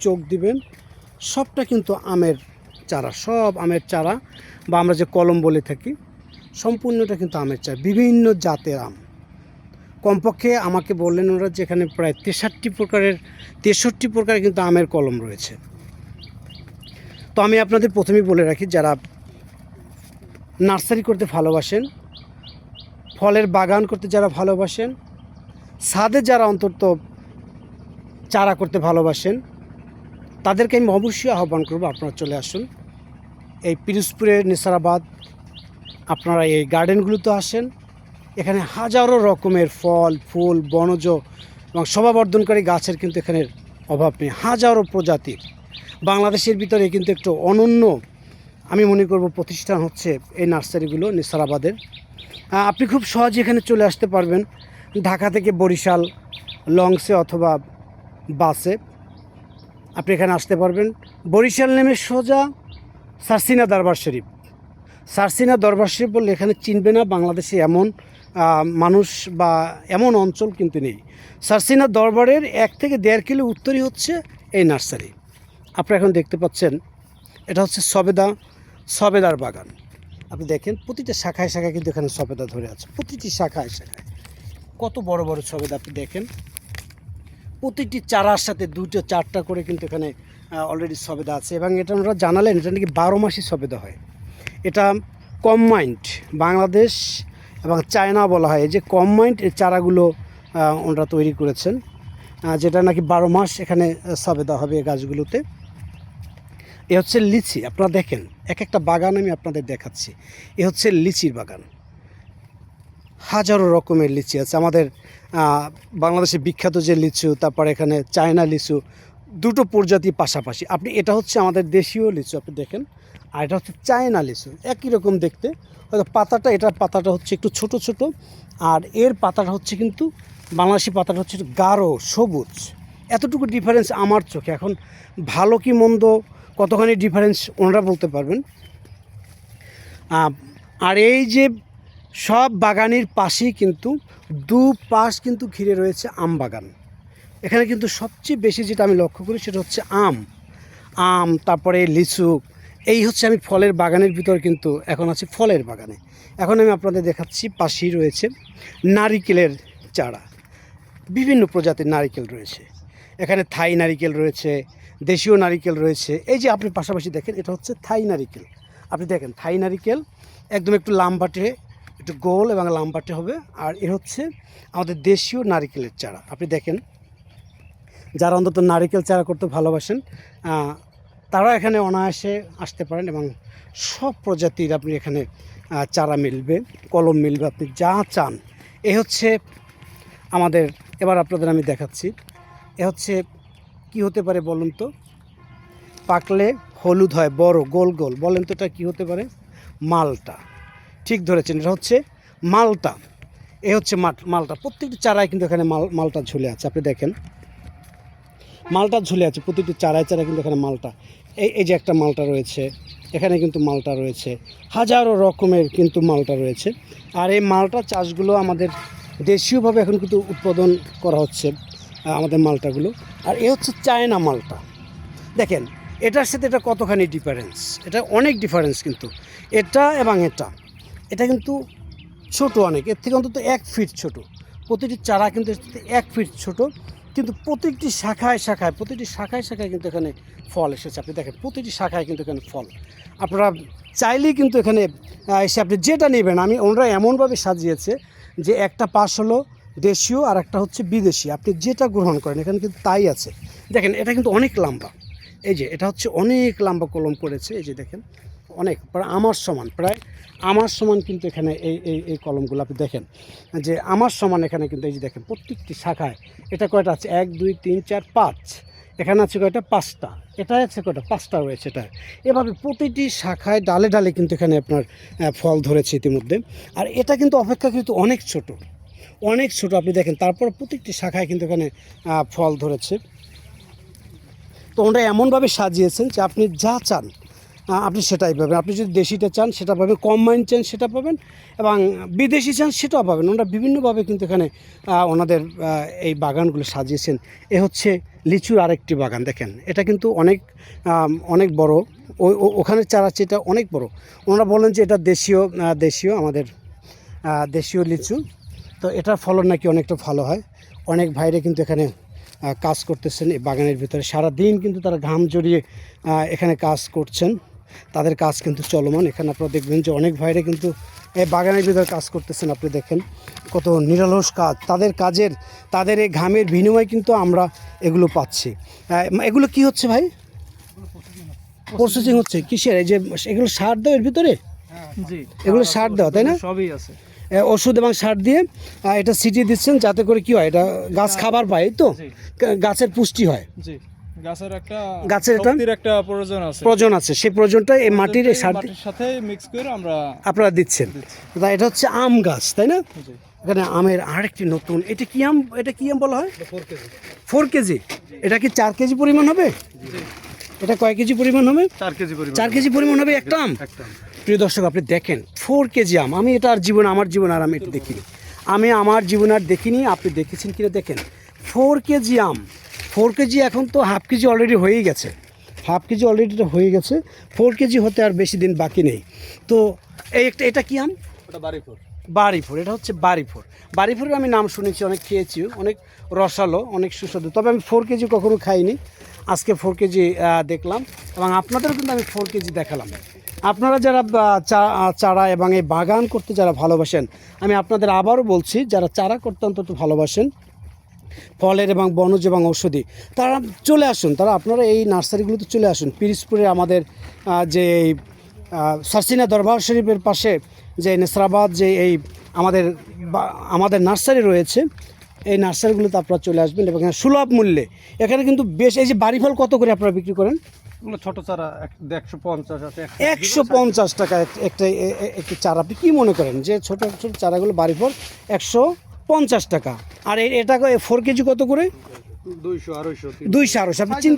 চোখ দিবেন, সবটা কিন্তু আমের চারা, সব আমের চারা বা আমরা যে কলম বলে থাকি, সম্পূর্ণটা কিন্তু আমের চারা, বিভিন্ন জাতের আম। কমপক্ষে আমাকে বললেন ওরা যেখানে প্রায় তেষট্টি প্রকারের তেষট্টি প্রকারের কিন্তু আমের কলম রয়েছে। তো আমি আপনাদের প্রথমেই বলে রাখি, যারা নার্সারি করতে ভালোবাসেন, ফলের বাগান করতে যারা ভালোবাসেন, ছাদে যারা অন্তত চারা করতে ভালোবাসেন তাদেরকে আমি অবশ্যই আহ্বান করব, আপনারা চলে আসুন। এই পিরোজপুরের নিসারাবাদ, আপনারা এই গার্ডেনগুলোতে আসেন। এখানে হাজারো রকমের ফল, ফুল, বনজ এবং শোভাবর্ধনকারী গাছের কিন্তু এখানে অভাব নেই, হাজারো প্রজাতির। বাংলাদেশের ভিতরে কিন্তু একটু অনন্য আমি মনে করব প্রতিষ্ঠান হচ্ছে এই নার্সারিগুলো, নিসারাবাদের। আপনি খুব সহজে এখানে চলে আসতে পারবেন, ঢাকা থেকে বরিশাল, লংসে অথবা বাসে। আপনি এখানে আসতে পারবেন। বরিশাল নেমে সোজা সারসিনা দরবার শরীফ। সারসিনা দরবার শরীফ বললে এখানে চিনবে না, বাংলাদেশে এমন মানুষ বা এমন অঞ্চল কিন্তু নেই। সারসিনা দরবারের এক থেকে দেড় কিলো উত্তরই হচ্ছে এই নার্সারি। আপনারা এখন দেখতে পাচ্ছেন, এটা হচ্ছে সবেদা, সবেদার বাগান। আপনি দেখেন, প্রতিটা শাখায় শাখায় কিন্তু এখানে সবেদা ধরে আছে। প্রতিটি শাখায় শাখায়। কত বড় বড় সবেদা আপনি দেখেন। প্রতিটি চারার সাথে দুটো চারটা করে কিন্তু এখানে অলরেডি সবেদা আছে। এবং এটা ওনারা জানালেন, এটা নাকি বারো মাসই সবেদা হয়। এটা কম্বাইন্ড বাংলাদেশ এবং চায়না বলা হয়। যে কম্বাইন্ড এই চারাগুলো ওনারা তৈরি করেছেন। যেটা নাকি বারো মাস এখানে সবেদা হবে গাছগুলোতে। এ হচ্ছে লিচি, আপনারা দেখেন। এক একটা বাগান আমি আপনাদের দেখাচ্ছি। এ হচ্ছে লিচির বাগান। হাজারো রকমের লিচি আছে। আমাদের বাংলাদেশে বিখ্যাত যে লিচু, তারপর এখানে চায়না লিচু, দুটো প্রজাতি পাশাপাশি। আপনি, এটা হচ্ছে আমাদের দেশীয় লিচু, আপনি দেখেন। আর এটা হচ্ছে চায়না লিচু, একই রকম দেখতে। হয়তো পাতাটা, এটার পাতাটা হচ্ছে একটু ছোট ছোট। আর এর পাতাটা হচ্ছে কিন্তু, বাংলাদেশি পাতাটা হচ্ছে গাঢ়, সবুজ। এতটুকু ডিফারেন্স আমার চোখে। এখন ভালো কি মন্দ, কতখানি ডিফারেন্স ওনারা বলতে পারবেন। আর এই যে সব বাগানের পাশেই কিন্তু দু পাশ কিন্তু ঘিরে রয়েছে আম বাগান। এখানে কিন্তু সবচেয়ে বেশি যেটা আমি লক্ষ্য করি সেটা হচ্ছে আম। আম, তারপরে লিচু, এই হচ্ছে আমি ফলের বাগানের ভিতর কিন্তু এখন আছি ফলের বাগানে। এখন আমি আপনাদের দেখাচ্ছি পাশেই রয়েছে নারিকেলের চারা। বিভিন্ন প্রজাতির নারিকেল রয়েছে। এখানে থাই নারিকেল রয়েছে, দেশীয় নারিকেল রয়েছে। এই যে আপনি পাশাপাশি দেখেন, এটা হচ্ছে থাই নারিকেল। আপনি দেখেন, থাই নারিকেল একদম একটু লাম্বাটে একটু গোল এবং লাম্বাটে হবে। আর এ হচ্ছে আমাদের দেশীয় নারিকেলের চারা। আপনি দেখেন, যারা অন্তত নারিকেল চারা করতে ভালোবাসেন তারা এখানে অনায়াসে আসতে পারেন এবং সব প্রজাতির আপনি এখানে চারা মিলবে, কলম মিলবে, আপনি যা চান। এ হচ্ছে আমাদের, এবার আপনাদের আমি দেখাচ্ছি। এ হচ্ছে কি হতে পারে বলুন তো? পাকলে হলুদ হয়, বড়, গোল গোল। বলেন তো এটা কী হতে পারে? মালটা। ঠিক ধরেছেন, এটা হচ্ছে মালটা। এ হচ্ছে মালটা। প্রত্যেকটি চারায় কিন্তু এখানে মাল, মালটা ঝুলে আছে, আপনি দেখেন। মালটা ঝুলে আছে প্রতিটি চারায় চারায় কিন্তু এখানে মালটা। এই এই যে একটা মালটা রয়েছে, এখানে কিন্তু মালটা রয়েছে। হাজারো রকমের কিন্তু মালটা রয়েছে। আর এই মালটা চাষগুলো আমাদের দেশীয়ভাবে এখন কিন্তু উৎপাদন করা হচ্ছে আমাদের মালটাগুলো। আর এ হচ্ছে চায়না মালটা। দেখেন, এটার সাথে এটা কতখানি ডিফারেন্স এটা অনেক ডিফারেন্স কিন্তু। এটা এবং এটা। এটা কিন্তু ছোট অনেক। এর থেকে অন্তত এক ফিট ছোট। প্রতিটি চারা কিন্তু এক ফিট ছোট। কিন্তু প্রতিটি শাখায় শাখায়, প্রতিটি শাখায় শাখায় কিন্তু এখানে ফল এসেছে। আপনি দেখেন, প্রতিটি শাখায় কিন্তু এখানে ফল। আপনারা চাইলেই কিন্তু এখানে এসে আপনি যেটা নেবেন, আমি ওনারা এমনভাবে সাজিয়েছে যে একটা পাশ হলো দেশীয় আর একটা হচ্ছে বিদেশি। আপনি যেটা গ্রহণ করেন, এখানে কিন্তু তাই আছে। দেখেন, এটা কিন্তু অনেক লম্বা। এই যে, এটা হচ্ছে অনেক লম্বা কলম করেছে এই যে দেখেন অনেক, প্রায় আমার সমান, প্রায় আমার সমান কিন্তু এখানে এই এই এই কলমগুলো আপনি দেখেন। যে আমার সমান এখানে কিন্তু এই যে দেখেন, প্রত্যেকটি শাখায় এটা কয়টা আছে? এক, দুই, তিন, চার, পাঁচ। এখানে আছে কয়টা? পাঁচটা। এটা আছে কয়টা? পাঁচটা রয়েছে এটা এভাবে প্রতিটি শাখায় ডালে ডালে কিন্তু এখানে আপনার ফল ধরেছে ইতিমধ্যে। আর এটা কিন্তু অপেক্ষাকৃত অনেক ছোট। অনেক ছোট, আপনি দেখেন, তারপর প্রত্যেকটি শাখায় কিন্তু এখানে ফল ধরেছে। তো ওনারা এমনভাবে সাজিয়েছেন যে আপনি যা চান আপনি সেটাই পাবেন। আপনি যদি দেশিটা চান, সেটা পাবেন, কম মাইন চান, সেটা পাবেন এবং বিদেশি চান, সেটাও পাবেন। ওনারা বিভিন্নভাবে কিন্তু এখানে ওনাদের এই বাগানগুলো সাজিয়েছেন। এ হচ্ছে লিচুর আরেকটি বাগান, দেখেন। এটা কিন্তু অনেক অনেক বড়। ওই ও- ওখানে চারা এটা অনেক বড়। ওনারা বলেন যে এটা দেশীয় দেশীয়, আমাদের দেশীয় লিচু। তো এটার ফলন নাকি অনেকটা ভালো হয়। অনেক ভাইরে কিন্তু এখানে কাজ করতেছেন এই বাগানের ভিতরে। সারা দিন কিন্তু তারা ঘাম জড়িয়ে এখানে কাজ করছেন। তাদের কাজ কিন্তু চলমান। এখানে আপনারা দেখবেন যে অনেক ভাইরে কিন্তু এই বাগানের ভিতরে কাজ করতেছেন আপনি দেখেন। কত নিরলস কাজ। তাদের কাজের তাদের এই ঘামের বিনিময়ে কিন্তু আমরা এগুলো পাচ্ছি। এগুলো কি হচ্ছে ভাই? প্রসেসিং হচ্ছে। কিসের? এই যে এগুলো সার দেওয়া এর ভিতরে? এগুলো সার দেওয়া তাই না? সবই আছে। ওষুধ এবং সার দিয়ে এটা ছিটিয়ে দিচ্ছেন যাতে করে কি হয় এটা গাছ খাবার পায় তো? গাছের পুষ্টি হয়। গাছের একটা গাছের একটা- প্রয়োজন আছে। প্রয়োজন আছে। সেই প্রয়োজনটা এই মাটির এই সাথে মিক্স করে আমরা আপনারা দিচ্ছেন। দিচ্ছি। তা এটা হচ্ছে আম গাছ তাই না? এখানে আমের আরেকটি নতুন এটা কি আম এটা কি আম বলা হয়? Four KG. এটা কি চার কেজি পরিমাণ হবে? এটা কয় কেজি পরিমাণ হবে? চার কেজি পরিমাণ চার কেজি পরিমাণ হবে একটা আম? প্রিয় দর্শক আপনি দেখেন ফোর কেজি আম। আমি এটা আর জীবন আমার জীবন আর আমি এটা দেখিনি। আমি আমার জীবন আর দেখিনি আপনি দেখেছেন কিনা দেখেন। ফোর কেজি আম। ফোর কেজি এখন তো হাফ কেজি অলরেডি হয়েই গেছে। হাফ কেজি অলরেডি হয়ে গেছে। ফোর কেজি হতে আর বেশি দিন বাকি নেই। তো এই একটা এটা কি আম? ওটা বাড়িপুর বাড়িফোর এটা হচ্ছে বাড়িফোর। বাড়িফোরের আমি নাম শুনেছি অনেক খেয়েছি অনেক রসালো অনেক সুস্বাদু। তবে আমি ফোর কেজি কখনো খাইনি। আজকে ফোর কেজি দেখলাম এবং আপনাদেরও কিন্তু আমি ফোর কেজি দেখালাম। আপনারা যারা চারা এবং এই বাগান করতে যারা ভালোবাসেন আমি আপনাদের আবারও বলছি যারা চারা করতে অন্তত ভালোবাসেন ফলের এবং বনজ এবং ঔষধি। তারা চলে আসুন তারা আপনারা এই নার্সারিগুলোতে চলে আসুন। পিরিজপুরে আমাদের যে সারসিনা দরবার শরীফের পাশে যে নেসরাবাদ যে এই আমাদের আমাদের নার্সারি রয়েছে এই নার্সারিগুলোতে আপনারা চলে আসবেন এবং এখানে সুলভ মূল্যে এখানে কিন্তু বেশ এই যে বাড়ি ফল কত করে আপনারা বিক্রি করেন? ছোট চারা একশো পঞ্চাশ আছে একশো পঞ্চাশ টাকা একটা একটি চারা। আপনি কী মনে করেন যে ছোটো ছোটো চারাগুলো বাড়ি ফল একশো পঞ্চাশ টাকা। আর এটা ফোর কেজি কত করে? দুইশো আড়াইশো দুইশো আড়াইশো। আপনি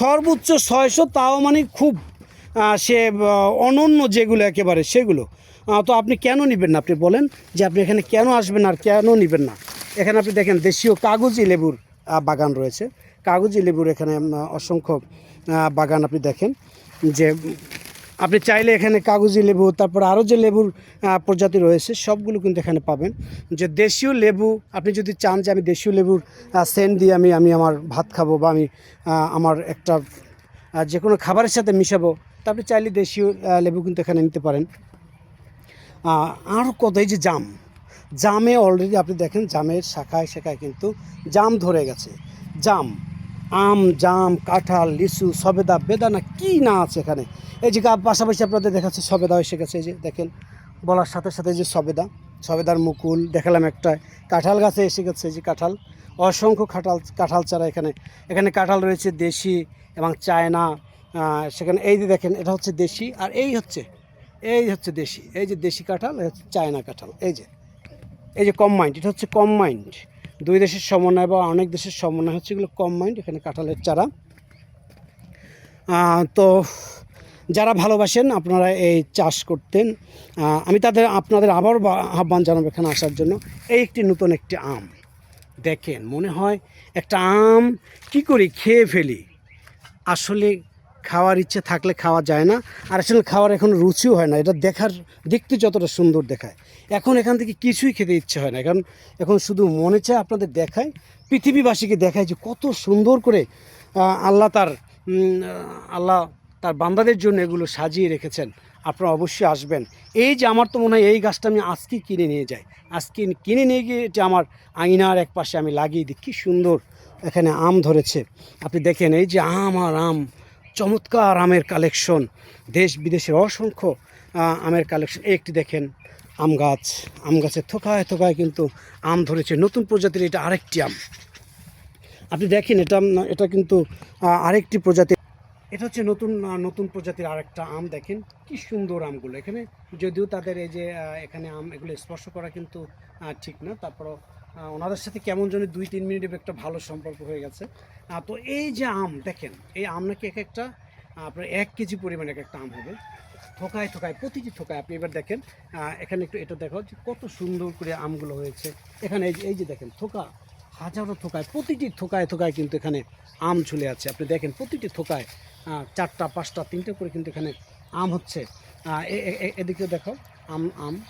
সর্বোচ্চ ছয়শো তাও মানে খুব সে অনন্য যেগুলো একেবারে সেগুলো। তো আপনি কেন নেবেন না? আপনি বলেন যে আপনি এখানে কেন আসবেন আর কেন নেবেন না? এখানে আপনি দেখেন দেশীয় কাগজি লেবুর বাগান রয়েছে। কাগজি লেবুর এখানে অসংখ্য বাগান আপনি দেখেন যে আপনি চাইলে এখানে কাগজি লেবু তারপর আরও যে লেবুর প্রজাতি রয়েছে সবগুলো কিন্তু এখানে পাবেন। যে দেশীয় লেবু আপনি যদি চান যে আমি দেশীয় লেবুর সেন্ট দিয়ে আমি আমি আমার ভাত খাব বা আমি আমার একটা যে কোনো খাবারের সাথে মিশাবো তা আপনি চাইলে দেশীয় লেবু কিন্তু এখানে নিতে পারেন। আহ, আরও কত এই যে জাম। জামে অলরেডি আপনি দেখেন জামের শাখায় শাখায় কিন্তু জাম ধরে গেছে। জাম আম, জাম, কাঁঠাল, লিচু, সবেদা, বেদানা, কি না আছে এখানে? এই যে পাশাপাশি আপনাদের দেখাচ্ছে, সবেদা এসে গেছে, এই যে দেখেন, বলার সাথে সাথে যে সবেদা, সবেদার মুকুল, দেখালাম একটা, কাঁঠাল গাছে এসে গেছে যে কাঁঠাল, অসংখ্য কাঁঠাল কাঁঠাল চারা এখানে এখানে কাঁঠাল রয়েছে দেশি এবং চায়না সেখানে এই যে দেখেন, এটা হচ্ছে দেশি, আর এই হচ্ছে এই হচ্ছে দেশি, এই যে দেশি কাঁঠাল হচ্ছে চায়না কাঁঠাল, এই যে এই যে কম্বাইন্ড এটা হচ্ছে কম্বাইন্ড দুই দেশের সমন্বয় বা অনেক দেশের সমন্বয় হচ্ছে এগুলো কম্বাইন্ড এখানে কাঁঠালের চারা। তো যারা ভালোবাসেন, আপনারা এই চাষ করতেন। আমি তাদের, আপনাদের আবারও বা- আহ্বান জানাব এখানে আসার জন্য। এই একটি নতুন একটি আম। দেখেন, মনে হয় একটা আম কি করি খেয়ে ফেলি? আসলে খাওয়ার ইচ্ছে থাকলে খাওয়া যায় না। আর আসলে খাওয়ার এখন রুচিও হয় না। এটা দেখার দেখতে যতটা সুন্দর দেখায়। এখন এখান থেকে কিছুই খেতে ইচ্ছে হয় না। এখন এখন শুধু মনে চায় আপনাদের দেখায়, পৃথিবীবাসীকে দেখায় যে কত সুন্দর করে আল্লাহ তার আল্লাহ তার বান্দাদের জন্য এগুলো সাজিয়ে রেখেছেন। আপনারা অবশ্যই আসবেন। এই যে আমার তো মনে হয় এই গাছটা আমি আজকে কিনে নিয়ে যাই। আজকে কিনে নিয়ে গিয়ে এটা আমার আঙিনার এক পাশে আমি লাগিয়ে দিই। কী সুন্দর এখানে আম ধরেছে। আপনি দেখেন এই যে আম আর আম চমৎকার আমের কালেকশন। দেশ বিদেশের অসংখ্য আমের কালেকশন। একটি দেখেন, আম গাছ। আম গাছের থোকায় থোকায় কিন্তু আম ধরেছে। নতুন প্রজাতির এটা আরেকটি আম। আপনি দেখেন, এটা এটা কিন্তু আরেকটি প্রজাতি এটা হচ্ছে নতুন নতুন প্রজাতির আরেকটা আম। দেখেন, কি সুন্দর আমগুলো। এখানে যদিও তাদের এই যে এখানে আম এগুলো স্পর্শ করা কিন্তু ঠিক না। তারপরও ওনাদের সাথে কেমন যেন দুই, তিন মিনিটের একটা ভালো সম্পর্ক হয়ে গেছে। তো এই যে আম, দেখেন, এই আম নাকি এক একটা আপনার এক কেজি পরিমাণে এক একটা আম হবে। থোকায় থোকায়, প্রতিটি থোকায় আপনি এবার দেখেন এখানে একটু এটা দেখো যে কত সুন্দর করে আমগুলো হয়েছে। এখানে এই যে- এই যে দেখেন, থোকা, হাজারো থোকায়, প্রতিটি থোকায় থোকায় কিন্তু এখানে আম ঝুলে আছে। আপনি দেখেন, প্রতিটি থোকায় চারটা, পাঁচটা, তিনটে করে কিন্তু এখানে আম হচ্ছে। এদিকে দেখো, আম আম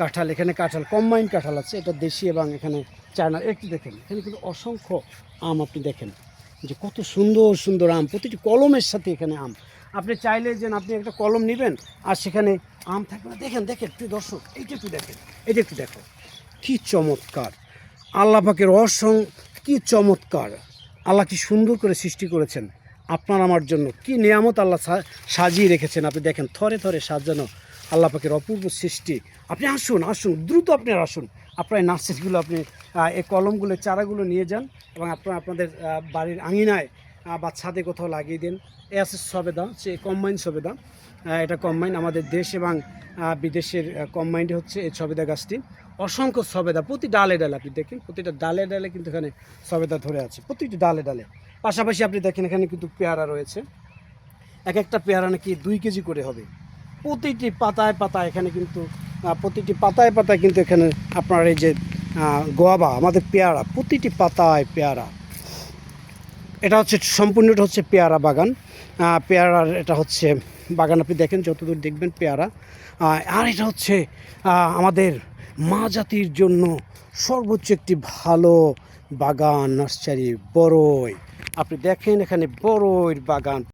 কাঁঠাল, এখানে কাঁঠাল কম্বাইন কাঁঠাল আছে, এটা দেশি এবং এখানে চায়না। একটু দেখেন, এখানে কিন্তু অসংখ্য আম আপনি দেখেন, যে কত সুন্দর সুন্দর আম, প্রতিটি কলমের সাথে এখানে আম। আপনি চাইলে যে আপনি একটা কলম নেবেন, আর সেখানে আম থাকবে না। দেখেন দেখেন তুই দর্শক এইটা একটু দেখেন এইটা একটু দেখো, কি চমৎকার। আল্লাহ পাকের অসং, কি চমৎকার। আল্লাহ কি সুন্দর করে সৃষ্টি করেছেন। আপনার আমার জন্য কি নিয়ামত আল্লাহ সাজিয়ে রেখেছেন। আপনি দেখেন, থরে থরে সাজানো আল্লাহ পাকের অপূর্ব সৃষ্টি। আপনি আসুন আসুন, দ্রুত আপনি আসুন। আপনার নার্সারিগুলো আপনি এই কলমগুলো, চারাগুলো নিয়ে যান এবং আপনার, আপনাদের বাড়ির আঙিনায় বা ছাদে কোথাও লাগিয়ে দিন। এ আছে সবেদা, সে কম্বাইন সবেদা। এটা কম্বাইন আমাদের দেশ এবং বিদেশের কম্বাইন্ড হচ্ছে এই সবেদা গাছটি। অসংখ্য সবেদা, প্রতি ডালে ডালে, আপনি দেখেন, প্রতিটা ডালে ডালে কিন্তু এখানে সবেদা ধরে আছে, প্রতিটি ডালে ডালে। পাশাপাশি আপনি দেখেন এখানে কিন্তু পেয়ারা রয়েছে। এক একটা পেয়ারা নাকি দুই কেজি করে হবে। প্রতিটি পাতায় পাতায় এখানে কিন্তু প্রতিটি পাতায় পাতায় কিন্তু এখানে আপনার এই যে গোয়াবা, আমাদের পেয়ারা, প্রতিটি পাতায় পেয়ারা। এটা হচ্ছে সম্পূর্ণটা হচ্ছে পেয়ারা বাগান। পেয়ারার এটা হচ্ছে বাগান আপনি দেখেন, যতদূর দেখবেন পেয়ারা। আর এটা হচ্ছে আমাদের মা জাতির জন্য সর্বোচ্চ একটি ভালো বাগান, নার্সারি, বড়ই। আপনি দেখেন এখানে বড়ইর বাগান।